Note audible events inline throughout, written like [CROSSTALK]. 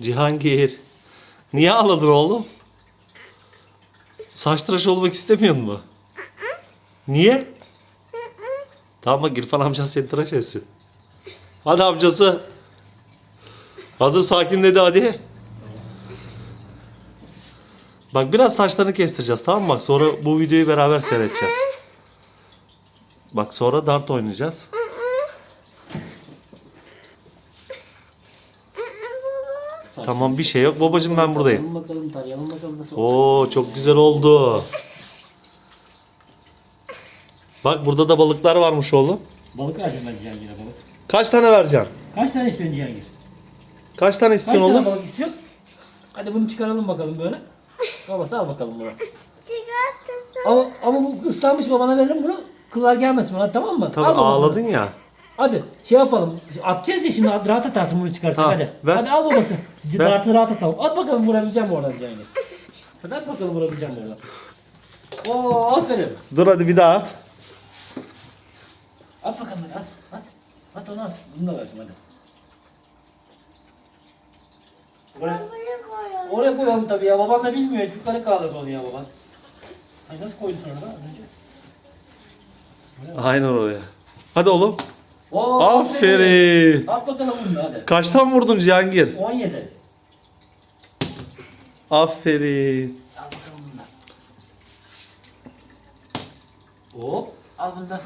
Cihangir. Niye ağladın oğlum? Saç tıraş olmak istemiyor mu? Niye? Tamam bak İrfan amcan seni tıraş etsin. Hadi amcası. Hazır sakinledi hadi. Bak biraz saçlarını kestireceğiz tamam mı? Bak sonra bu videoyu beraber seyredeceğiz. Bak sonra dart oynayacağız. Tamam bir şey yok. Babacım ben buradayım. Tarayalım bakalım tarayalım bakalım nasıl olacak. Oo çok güzel oldu. Bak burada da balıklar varmış oğlum. Balık vereceğim ben Cihangir'e balık. Kaç tane vereceksin? Kaç tane istiyorsun Cihangir? Kaç tane Kaç istiyorsun tane oğlum? balık istiyorsun? Hadi bunu çıkaralım bakalım böyle. Babası al bakalım bunu. Sigortası. Ama, ama bu ıslanmış babana veririm bunu. Kıllar gelmesin bana tamam mı? Tabii Al babasını. ağladın ya. Hadi şey yapalım. Atacağız ya şimdi rahat atarsın bunu çıkarsan Ha, hadi. ver. Hadi al babası. Ver. Rahat rahat atalım. At bakalım vurabileceğim mi oradan Cihangir? Hadi at bakalım vurabileceğim mi oradan. Oo aferin. Dur hadi bir daha at. At bakalım hadi at. At. At onu at. Bunu da versin hadi. Oraya, Buraya koyalım. oraya koyalım tabii ya. Baban da bilmiyor. Yukarı kaldır onu ya baban. Ay nasıl koydun sonra da az önce? Aynen oraya. Hadi oğlum. Oo, Aferin. At bakalım bunu hadi. Kaçtan vurdun Cihangir? 17. Aferin. Al bakalım. Hop. Al bunu da.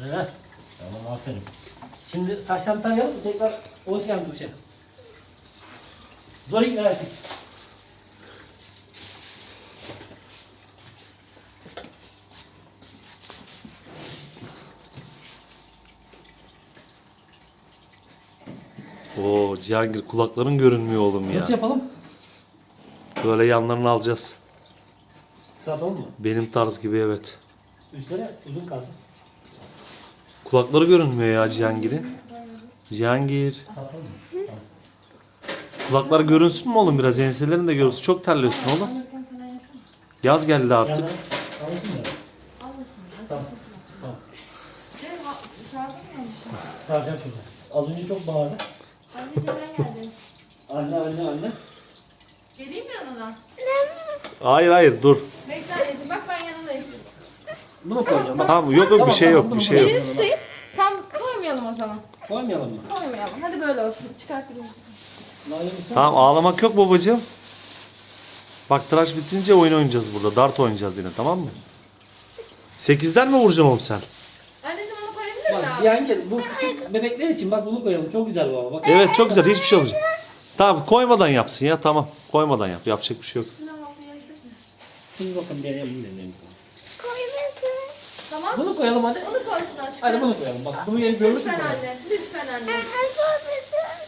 Evet. Tamam aferin. Şimdi saçlarını tarayalım. Tekrar hoş geldin duşa. Zor ikna ettik. Oo Cihangir kulakların görünmüyor oğlum ya. Nasıl yapalım? Böyle yanlarını alacağız. Kısaltalım mı? Benim tarz gibi evet. Üstüne uzun kalsın. Kulakları görünmüyor ya Cihangir'in. Cihangir. Kulaklar görünsün mü oğlum biraz? Enselerin de görünsün. Çok terliyorsun oğlum. Yaz geldi artık. Saracağım şimdi. Az önce çok bağırdı. Anne anne anne. Geleyim mi yanına? Hayır hayır dur. Bekle anneciğim bak ben yanındayım. Bunu koyacağım. Bak. Tamam yok yok bir şey yok bir şey yok. Elini tutayım. Tam koymayalım o zaman. Koymayalım mı? Koymayalım. Hadi böyle olsun. Çıkartırız. Tamam ağlamak yok babacığım. Bak tıraş bitince oyun oynayacağız burada. Dart oynayacağız yine tamam mı? 8'den mi vuracaksın oğlum sen? Cihangir bu küçük bebekler için bak bunu koyalım. Çok güzel bu ama bak. Evet çok güzel hiçbir şey olmayacak. Tamam koymadan yapsın ya tamam. Koymadan yap. Yapacak bir şey yok. Şimdi bakın deneyelim deneyelim. Koymasın. Tamam. Bunu koyalım hadi. Onu koysun aşkım. Hadi bunu koyalım. Bak bunu yeri görürsün. Lütfen anne. Lütfen anne.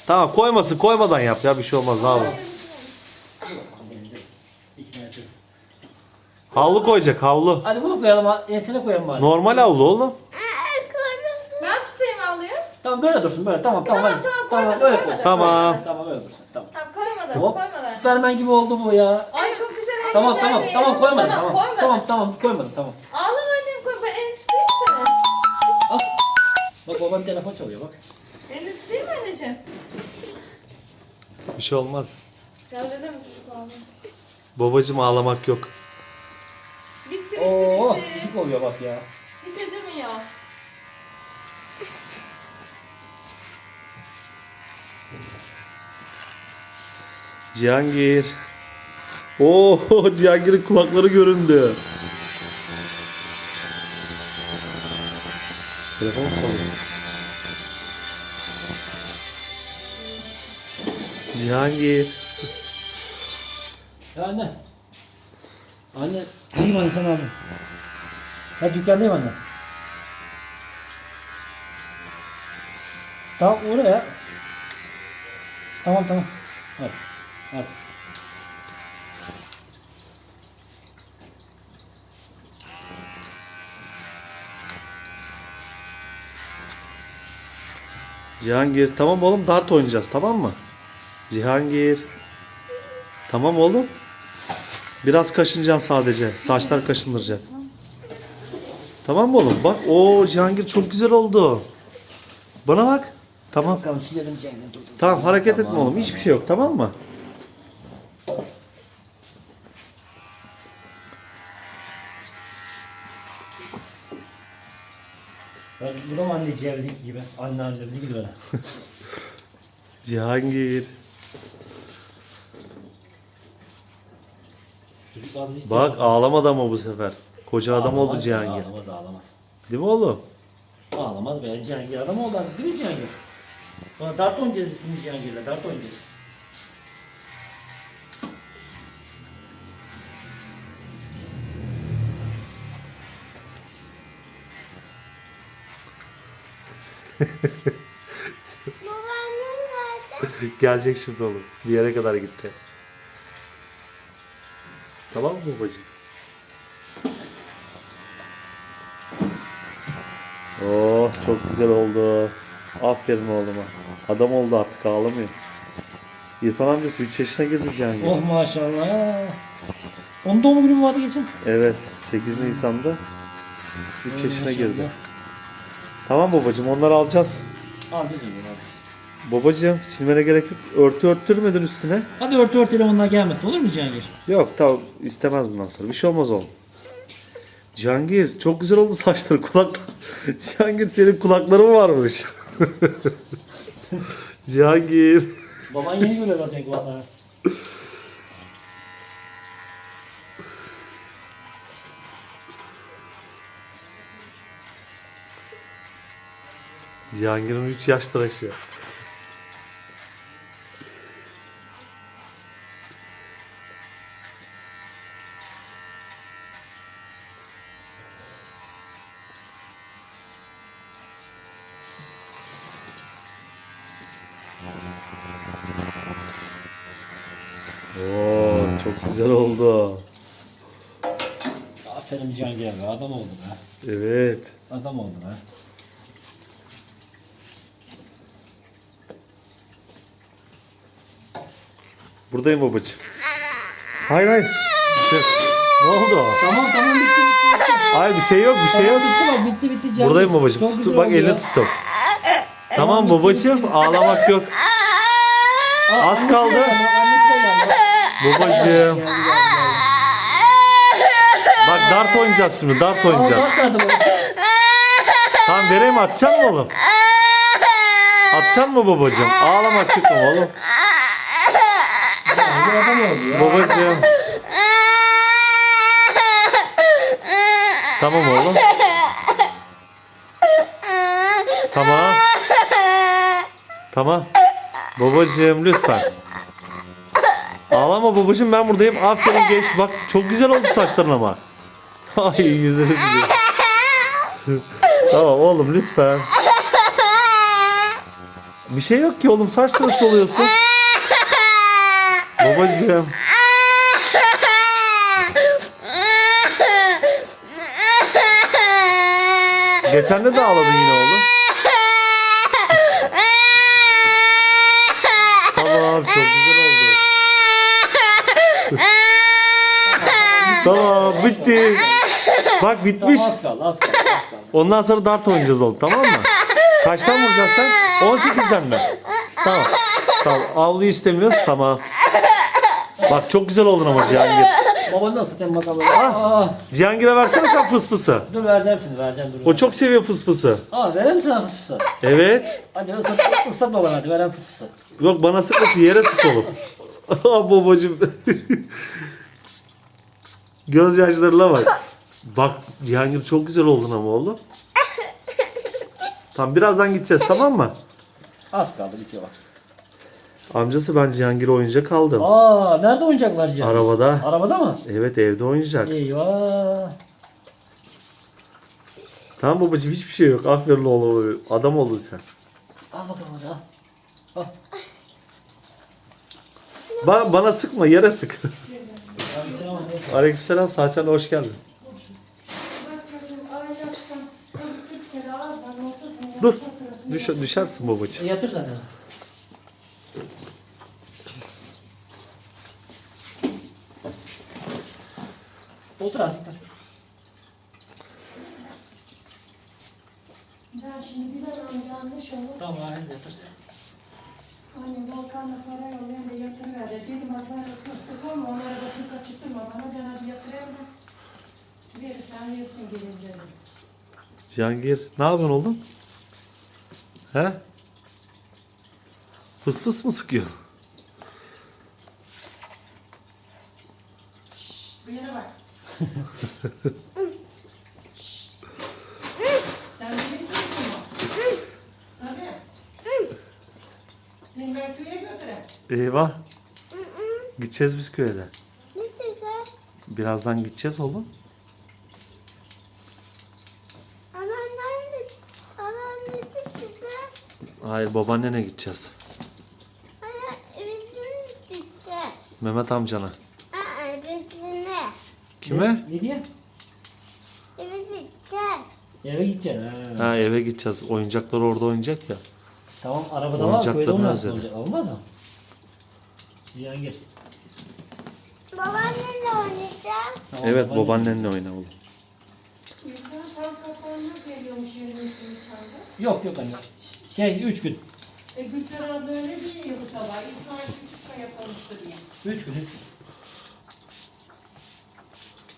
Tamam koymasın koymadan yap ya bir şey olmaz ne yapalım. Havlu koyacak havlu. Hadi bunu koyalım. Ensene koyalım bari. Normal havlu oğlum. Tamam böyle dursun böyle. Tamam tamam. Tamam, hadi. tamam, Tamam koymadım, böyle koymadım. koy. Tamam. Tamam böyle dursun. Tamam. Tamam koymadan. Hop. Koymadan. Süpermen gibi oldu bu ya. Ay çok güzel. en Tamam güzel tamam bir tamam koymadım tamam. Koymadım. Tamam tamam koymadım tamam. Ağlama annem koy. Ben elini tutayım seni. Al. Bak babanın telefon çalıyor bak. Elini tutayım mı anneciğim? Bir şey olmaz. Ya dedim çocuk ağlama. Babacım ağlamak yok. Bitti bitti Oo bitti. küçük oluyor bak ya. Hiç acımıyor. Cihangir. Oo [LAUGHS] Cihangir'in kulakları göründü. Telefon çalıyor. Cihangir. Ya anne. Anne. İyiyim anne sen abi. Ha dükkandayım anne. Tamam uğra ya. Tamam tamam. Hadi. Hadi. Cihangir. Tamam oğlum dart oynayacağız tamam mı? Cihangir. Tamam oğlum. Biraz kaşınacaksın sadece. Saçlar kaşındıracak. Tamam mı oğlum? Bak o Cihangir çok güzel oldu. Bana bak. Tamam. Tamam hareket etme oğlum. Hiçbir şey yok tamam mı? Bak, Bu da mı anne cevizi gibi? Anne anne bizi gibi böyle. [LAUGHS] Cihangir. Hiç Bak sevmez. ağlamadı ama bu sefer. Koca adam oldu Ağlamaz, Cihangir. Ağlamaz ağlamaz. Değil mi oğlum? Ağlamaz be Cihangir adam oldu artık değil mi Cihangir? Sonra dart oynayacağız biz şimdi Cihangir'le dart oynayacağız. Gelecek şimdi oğlum. Bir yere kadar gitti. Tamam mı babacığım? Oh çok güzel oldu. Aferin oğluma. Adam oldu artık ağlamıyor. İrfan amcası 3 yaşına girdi Cihangir. Oh maşallah. Onun doğum günü mü vardı geçen? Evet 8 Nisan'da 3 yaşına Maşallah. girdi. Tamam babacığım onları alacağız. Alacağız onu. Babacığım silmene gerek yok. Örtü örttürmedin üstüne. Hadi örtü örtelim onlar gelmesin olur mu Cihangir? Yok tamam istemez bundan sonra. Bir şey olmaz oğlum. Cihangir çok güzel oldu saçları kulak. [LAUGHS] Cihangir senin kulakların varmış. [LAUGHS] Cihangir. Baban yeni görüyor lan senin kulaklarını. Cihangir'in 3 yaş tıraşı. Oo, çok güzel oldu. Aferin Cihangir be adam oldu be. Evet. Adam oldu be. Buradayım babacığım. Hayır hayır. Bir şey- Ne oldu? Tamam tamam bitti bitti. bitti. Hayır bir şey yok bir şey yok. Tamam bitti bak bitti bitti. Buradayım babacığım. Çok Tut- güzel bak oldu elini ya. tuttum. Tamam babacığım ağlamak yok. Aa, Az annesi de kaldı. geldi, Annesi de geldi. Babacığım. Geldi, geldi, geldi. Bak dart oynayacağız şimdi dart Tamam, oynayacağız. bak. Tamam vereyim atacaksın mı oğlum? Atacaksın mı babacığım? Ağlamak yok ama oğlum. Oldu. Babacığım. Tamam oğlum. Tamam. Tamam. Babacığım lütfen. Ağlama babacığım ben buradayım. Aferin geç. Bak çok güzel oldu saçların ama. Ay yüzünü siliyor. tamam oğlum lütfen. Bir şey yok ki oğlum saç tıraşı oluyorsun. Babacığım. Geçen de de ağladın yine oğlum. tamam çok güzel oldu. [LAUGHS] tamam bitti. Bak bitmiş. Tamam, az kaldı az kaldı az kaldı. Ondan sonra dart oynayacağız oğlum tamam mı? Kaçtan vuracaksın sen? 18'den mi? Tamam. Tamam. Avlu istemiyoruz. Tamam. Bak çok güzel oldun ama Cihangir. Babanı da satayım bakalım. Ah. Aa, Cihangir'e versene sen fısfısı. dur vereceğim şimdi vereceğim dur. O çok seviyor fısfısı. Aa vereyim mi sana fıs fısı? Evet. Hadi ıslat, ıslat babana hadi vereyim fıs fısı. Yok bana sıkmasın yere sık oğlum. [LAUGHS] Ah babacım. Gözyaşlarına bak. Bak Cihangir çok güzel oldun ama oğlum. Tamam birazdan gideceğiz tamam mı? Az kaldı bitiyor bak. Amcası ben Cihangir'e oyuncak aldım. Aa nerede oyuncaklar Cihan? Arabada. Arabada mı? Evet evde oynayacak. Eyvah. Tamam babacığım hiçbir şey yok. Aferin oğlum. Adam oldun sen. Al bakalım hadi al. Al. Ba- bana sıkma yere sık. Aleykümselam Saçan hoş geldin. Dur. Düş düşersin babacığım. E, yatır zaten. Otur Azıcık. Ben şimdi bir an yanlış olur. Tamam hadi yatır. Annem Volkan'la para yollayan da yatırıver de dedim azar kıstık olma onun arabasını kaçırtma bana ben hadi yatırayım da verirsen verirsin gelince. Cihangir ne yapıyorsun oğlum? He? Fıs fıs mı sıkıyor? Bu yana bak. [LAUGHS] Sen beni tuttun mu? Tabii. Seni ben köye götüreyim. Eyvah. Gideceğiz biz köye de. Ne. Birazdan gideceğiz oğlum. Anneannem de, anneannem de güzel. Hayır babaannene gideceğiz. Hayır, bizim güzel. Mehmet amcana. Aa, bizimle. Kime? Ne diye? Evet, güzel. Eve gideceksin ha. Ha eve gideceğiz. Oyuncaklar orada oynayacak ya. Tamam arabada var köyde olmaz olacak. Olmaz mı? Cihangir. Babaannemle oynayacağım. Tamam, Evet babaanne. babaannenle oyna oğlum. Sandı. Yok yok anne. Şey üç gün. E Gülten abla öyle diyor bu sabah. İsmail Küçük'le yapılmıştı diye. Üç gün. Üç gün.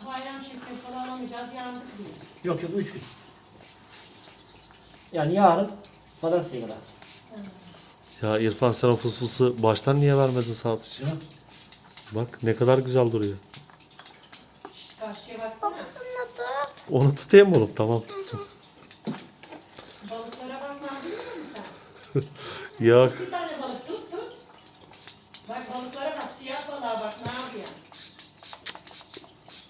Bayram şekeri falan alamayacağız yandık diyor. Yok yok üç gün. Yani yarın pazartesiye kadar. Ya İrfan sen o fıs fısı baştan niye vermedin saat mi? Bak ne kadar güzel duruyor. Şşt, Karşıya baksana. Onu tutayım mı oğlum? Tamam tuttum. Balıklara bakma biliyor musun sen? Yok. Bir tane balık tut tut. Bak balıklara bak siyah balığa bak ne yapıyor?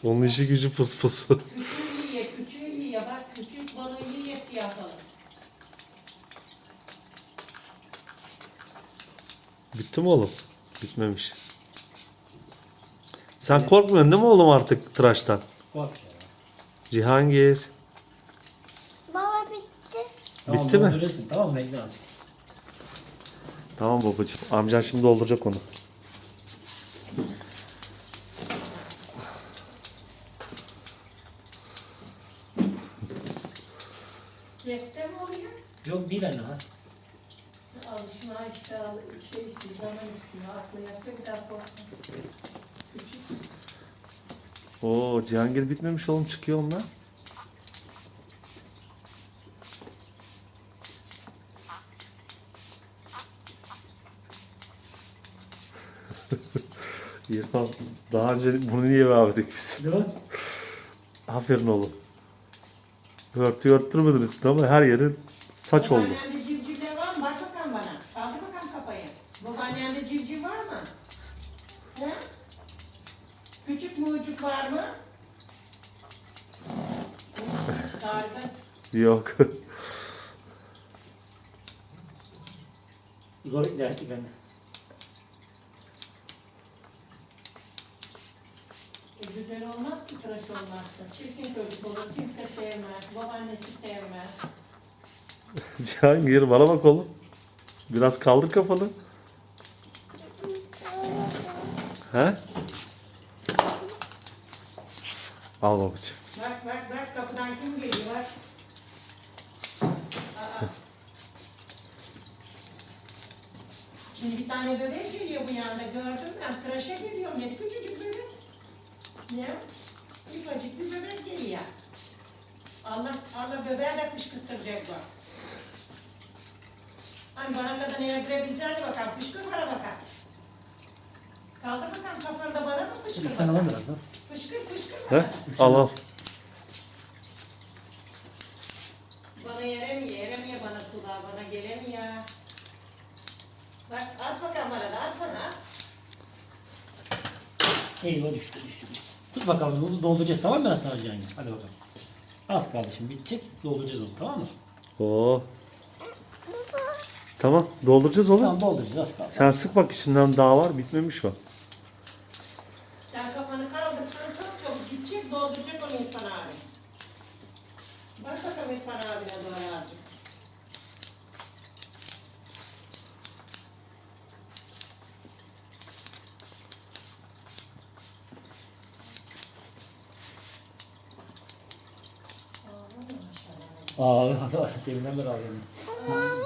Onun işi gücü fıs fıs. Küçüğü yiye, küçüğü yiye bak küçük balığı yiye siyah balık. Bitti mi oğlum? Bitmemiş. Sen korkmuyorsun değil mi oğlum artık tıraştan? Bak. Cihangir. Baba bitti. Tamam, Bitti mi? Tamam mı? Bekle azıcık. Tamam babacığım. Amcan şimdi dolduracak onu. Siyahte mi oluyor? Yok değil anne ha. Alışma işte al, şey zaman istiyor. Aklı yatsa bir daha korkma. Küçük. Oo Cihangir bitmemiş oğlum çıkıyor onunla. İrfan daha önce bunu niye vermedik biz? Değil mi? Aferin oğlum. Örtü örttürmedin üstüne ama her yerin saç oldu. Babaannende civcivler var mı? Bak bakalım bana. Kaldır bakalım kafayı. Babaannende civciv var mı? He? Küçük mucuk var mı? [LAUGHS] Çıkardı. Yok. Zor ileride ben. E, güzel olmaz ki tıraş olmazsa. Çirkin çocuk olur. Kimse sevmez. Babaannesi sevmez. [LAUGHS] Cihangir bana bak oğlum. Biraz kaldır kafanı. He? Al babacığım. Bak bak bak kapıdan kim geliyor bak. Aa. [LAUGHS] Şimdi bir tane bebek geliyor bu yanda gördüm ben tıraşa geliyorum dedi küçücük bebek. Ne? Ufacık bir bebek geliyor. Allah Allah bebeğe de kışkırtacak bak. Hani bana kadar eve girebileceğine bakalım kışkır bana bakalım. Kaldır bakalım kafanda bana mı fışkır Sen bakalım. al biraz da. Fışkır fışkır He? bana. Al al. Bana yeremiyor, yeremiyor bana sular, bana gelemiyor. Bak at bakalım bana da, at bana. Eyvah düştü düştü. düştü. Tut bakalım dolduracağız tamam mı ben sana Cihangir? Hadi bakalım. Az kaldı şimdi bitecek. Dolduracağız onu tamam mı? Oo. Tamam dolduracağız oğlum. Tamam dolduracağız az kaldı. Sen sık bak içinden daha var bitmemiş o. Sen kafanı kaldırsan çok çabuk gidecek, dolduracak onu İrfan abi. Bak bakalım İrfan abine doğru azıcık. Aa, [LAUGHS] deminden beri alıyorum.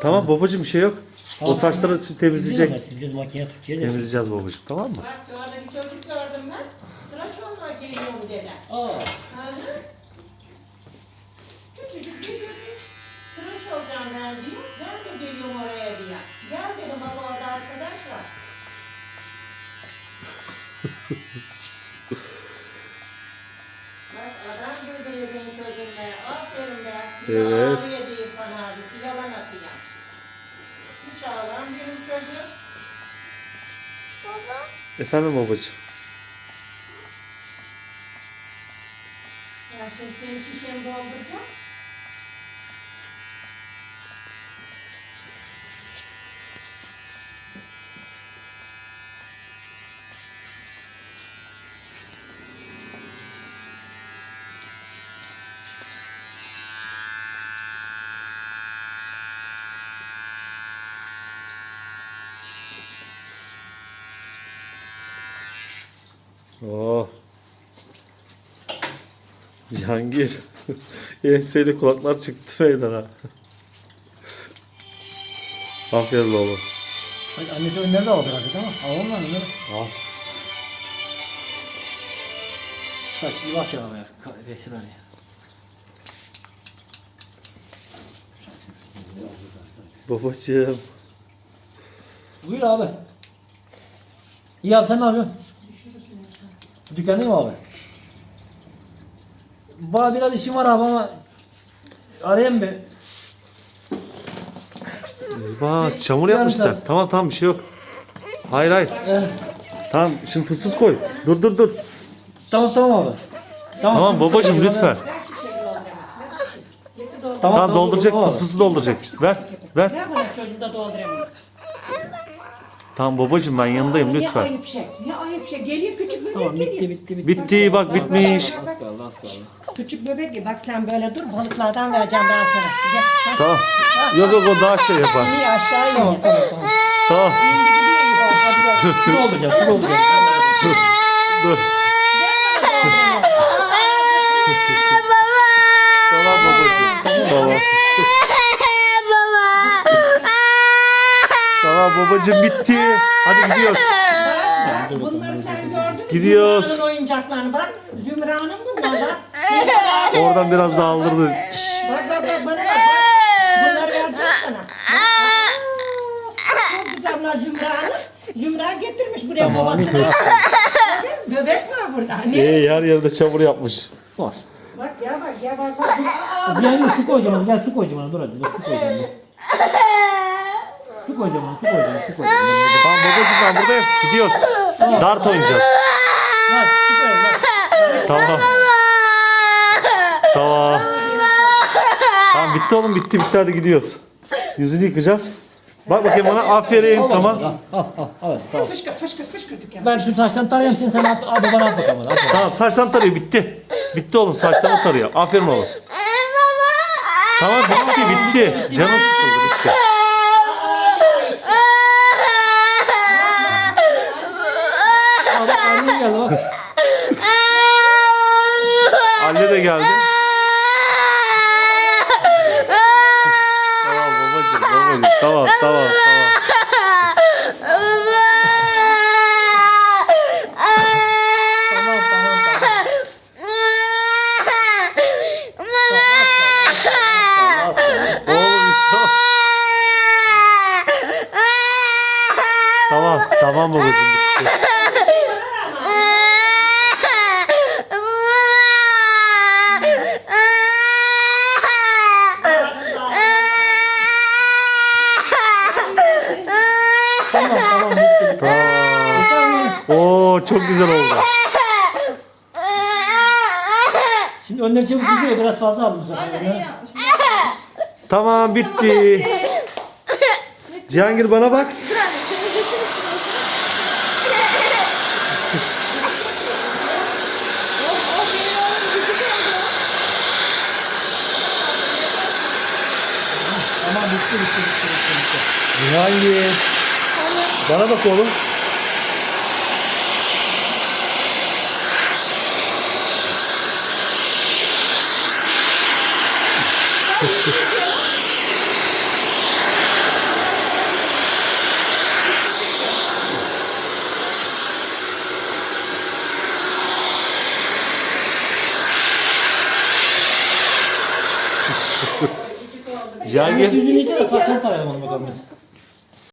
Tamam babacığım bir şey yok. O Tamam. saçları temizleyecek. Sileceğiz, makineye tutacağız. ya. Temizleyeceğiz babacığım tamam mı? Bak orada bir çocuk gördüm ben. Tıraş olmaya geliyorum dedi. Aa. Hı hı. Küçücük bir bebek. Tıraş olacağım ben diyor. Ben de geliyorum oraya diyor. Gel dedim baba orada arkadaş var. [LAUGHS] Bak adam güldürüyor benim çocuğum be. Aferin be. Bir de Evet. ağlıyor diye İrfan abisi. Yalan atıyor. Hiç ağlayan benim çocuğum. Baba. Efendim babacığım. Ya şimdi senin şişeni dolduracağım. Oh. Cihangir. [LAUGHS] Enseli kulaklar çıktı meydana. [LAUGHS] Aferin oğlum. Hadi annesi önleri de aldı herhalde tamam. Alalım lan onları. Al. Saç bir bas ya ya. Kahretsin hani. Babacığım. Buyur abi. İyi abi sen ne yapıyorsun? Dükkandayım abi. Bana biraz işim var abi ama arayayım bir. Bak çamur yarım yapmışlar. saat. Tamam tamam bir şey yok. Hayır hayır. Eh, Tamam şimdi fıs fıs koy. Dur dur dur. tamam tamam abi. Tamam babacığım lütfen. Doldur. Tamam dolduracak tamam fıs fısı dolduracak. Ver ver. Ver bana çocuğu da doldurayım. Tamam babacığım ben yanındayım Ne lütfen. ayıp şey. Ne ayıp şey. Geliyor küçük bebek Tamam geliyor. bitti bitti bitti. Bitti bak bitmiş. Az kaldı az kaldı. Küçük bebek gibi. Bak sen böyle dur. Balıklardan vereceğim ben sana. Gel. Bak. Tamam. Yok yok o daha şey yapar. İyi aşağı iniyor. Tamam. Su olacak su olacak. Dur. Tamam babacığım. Tamam. Tamam babacığım bitti. Hadi gidiyoruz. Bunları sen gördün mü? Gidiyoruz. Zümra'nın oyuncaklarını bak. Zümra'nın bunlar bak. Oradan biraz daldırdı. Bak bak bak bana bak. bak. Bunları vereceğim sana. Bak, bak. Çok güzel bunlar Zümra'nın. Zümra getirmiş buraya. Bakın, Bebek var burada. Ne? Ee, her yerde çamur yapmış. Bas. Bak ya bak ya bak. bak. Aa, Cihan su koyacağım. Gel su koyacağım ona. Dur hadi. Dur su koyacağım. Dur. Su koyacağım ona. Su koyacağım. Su koyacağım. Dur, Tamam babacığım ben buradayım. Gidiyoruz. Dart oynayacağız. su koyalım. Ver. Tamam. Tamam. Tamam bitti oğlum bitti bitti hadi gidiyoruz. Yüzünü yıkayacağız. Bak bakayım bana aferin tamam. Al al al. Evet tamam. Fışkır fışkır fışkır dükkan. Ben şu taştan tarayayım seni sen at, at bana at bakalım. At bakalım. Tamam saçtan tarıyor bitti. Bitti oğlum saçtan tarıyor. Aferin oğlum. Tamam bitti bitti. Canın sıkıldı bitti. Al bak annem geldi bak. Anne de geldi. Tamam babacığım babacığım tamam tamam tamam. Tamam tamam tamam. Oğlum İslam. Tamam tamam babacığım bitti. Tamam tamam bitti. Tamam. Yeter mi? Oo çok güzel oldu. Şimdi önleri çabuk gidiyor. Biraz fazla aldım bu sefer. İyi yapmışsın. Tamam bitti. Cihangir bana bak. Dur anne seni götürürsün. Benim oğlum küçük oldu. Tamam bitti bitti bitti bitti. bitti. Cihangir. Bana bak oğlum. Annesi yüzünü yıka da saçını tarayalım bakalım biz.